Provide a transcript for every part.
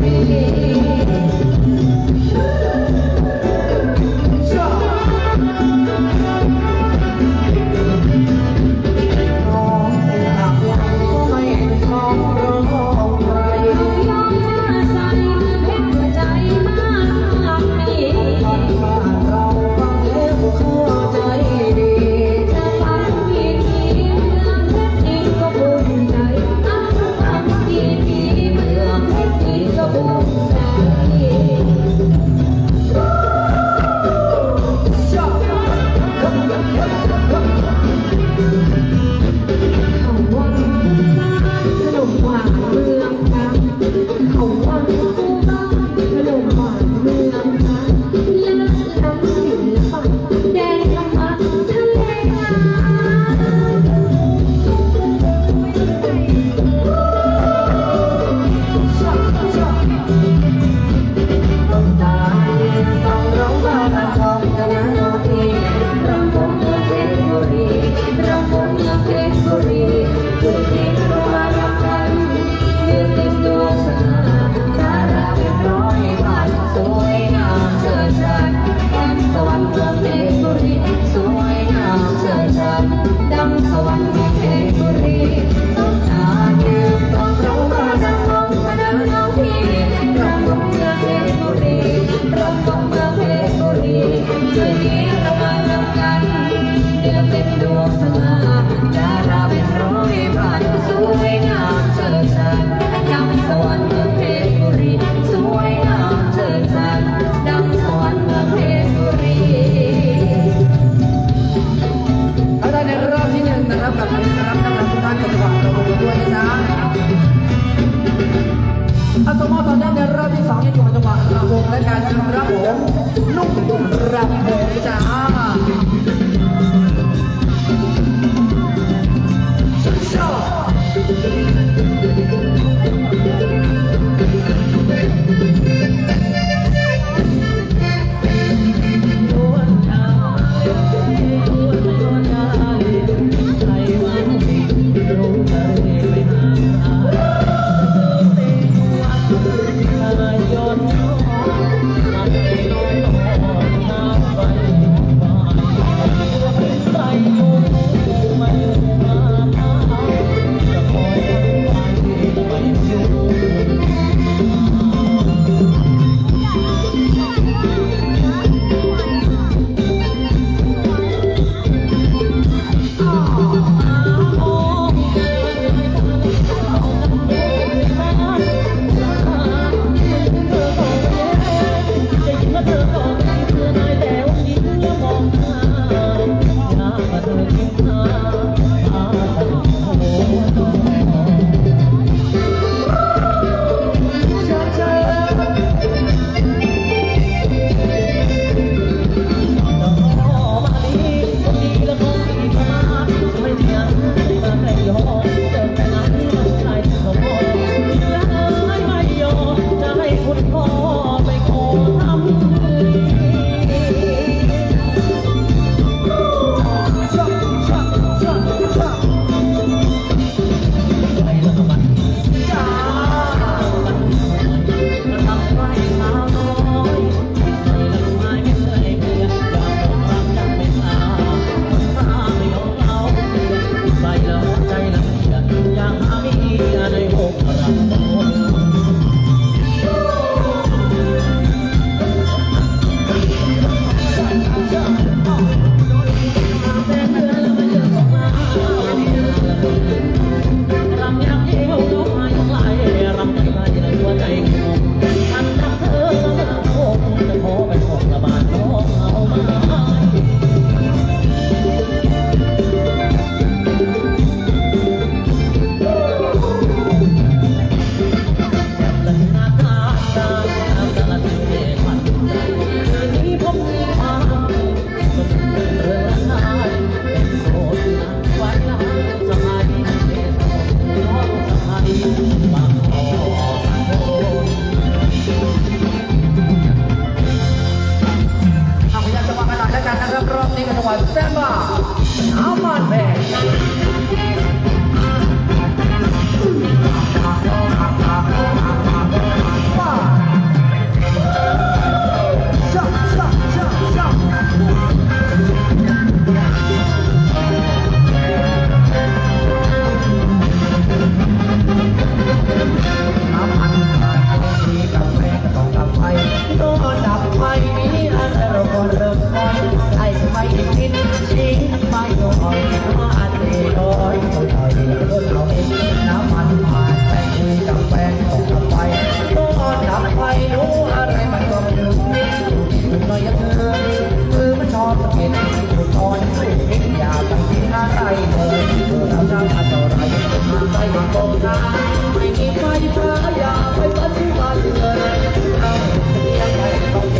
dormir. ด้วยนะ อัตมตอนด้านในรอบที่สองอยู่จังหวะระวงและการับผมนุ่มรำโผจ้า Oh. Thank you.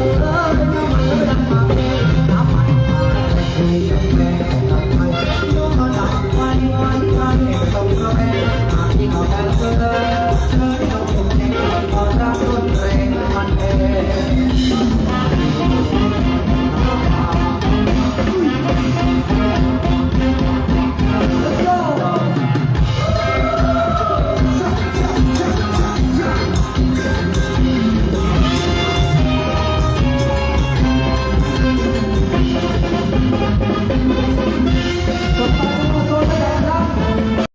Oh.